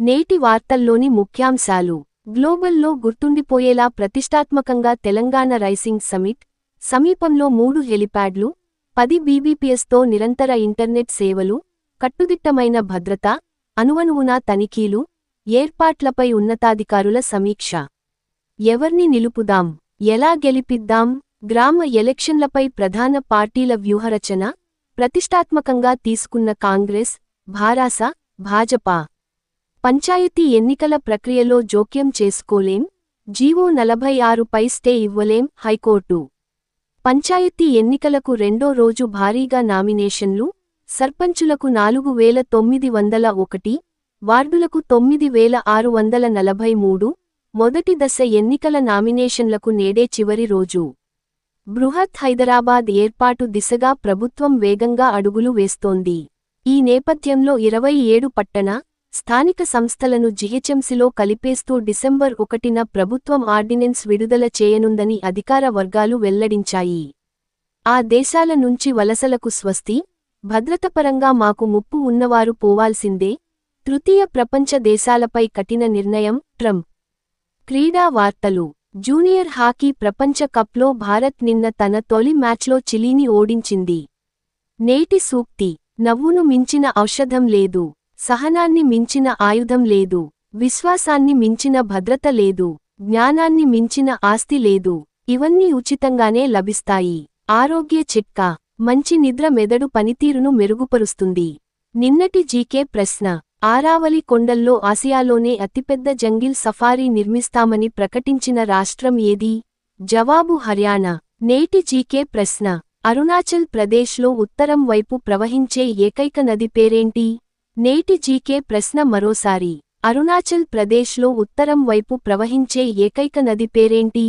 నేటి వార్తల్లోని ముఖ్యాంశాలు. గ్లోబల్లో గుర్తుండిపోయేలా ప్రతిష్టాత్మకంగా తెలంగాణ రైసింగ్ సమిట్ సమీపంలో మూడు హెలిప్యాడ్లు పది బీబీపీఎస్తో నిరంతర ఇంటర్నెట్ సేవలు కట్టుదిట్టమైన భద్రత అనువనువునా తనిఖీలు ఏర్పాట్లపై ఉన్నతాధికారుల సమీక్ష. ఎవర్ని నిలుపుదాం? ఎలా గెలిపిద్దాం? గ్రామ ఎలక్షన్లపై ప్రధాన పార్టీల వ్యూహరచన ప్రతిష్టాత్మకంగా తీసుకున్న కాంగ్రెస్ భారాస భాజపా. పంచాయతీ ఎన్నికల ప్రక్రియలో జోక్యం చేసుకోలేం జీవో నలభై ఆరుపై స్టే ఇవ్వలేం హైకోర్టు. పంచాయతీ ఎన్నికలకు రెండో రోజు భారీగా నామినేషన్లు సర్పంచులకు నాలుగు వేల తొమ్మిది వందల ఒకటి వార్డులకు తొమ్మిది వేల ఆరు వందల నలభై మూడు మొదటి దశ ఎన్నికల నామినేషన్లకు నేడే చివరి రోజు. బృహత్ హైదరాబాద్ ఏర్పాటు దిశగా ప్రభుత్వం వేగంగా అడుగులు వేస్తోంది. ఈ నేపథ్యంలో ఇరవై ఏడు పట్టణ స్థానిక సంస్థలను జిహెచ్ఎంసీలో కలిపేస్తూ డిసెంబర్ ఒకటిన ప్రభుత్వం ఆర్డినెన్స్ విడుదల చేయనుందని అధికార వర్గాలు వెల్లడించాయి. ఆ దేశాల నుంచి వలసలకు స్వస్తి భద్రతపరంగా మాకు ముప్పు ఉన్నవారు పోవాల్సిందే తృతీయ ప్రపంచ దేశాలపై కఠిన నిర్ణయం ట్రంప్. క్రీడా వార్తలు. జూనియర్ హాకీ ప్రపంచ కప్లో భారత్ నిన్న తన తొలి మ్యాచ్లో చిలీని ఓడించింది. నేటి సూక్తి. నవ్వును మించిన ఔషధం లేదు. సహనాన్ని మించిన ఆయుధం లేదు విశ్వాసాన్ని మించిన భద్రత లేదు జ్ఞానాన్ని మించిన ఆస్తి లేదు ఇవన్నీ ఉచితంగానే లభిస్తాయి. ఆరోగ్య చిట్కా మంచి నిద్ర మెదడు పనితీరును మెరుగుపరుస్తుంది. నిన్నటి జీకే ప్రశ్న ఆరావలి కొండల్లో ఆసియాలోనే అతిపెద్ద జంగిల్ సఫారీ నిర్మిస్తామని ప్రకటించిన రాష్ట్రం ఏది? జవాబు హర్యానా. నేటి జీకే ప్రశ్న అరుణాచల్ ప్రదేశ్లో ఉత్తరం వైపు ప్రవహించే ఏకైక నది పేరేంటి? నేటి జీకే ప్రశ్న మరోసారి. అరుణాచల్ ప్రదేశ్లో ఉత్తరం వైపు ప్రవహించే ఏకైక నది పేరేంటి?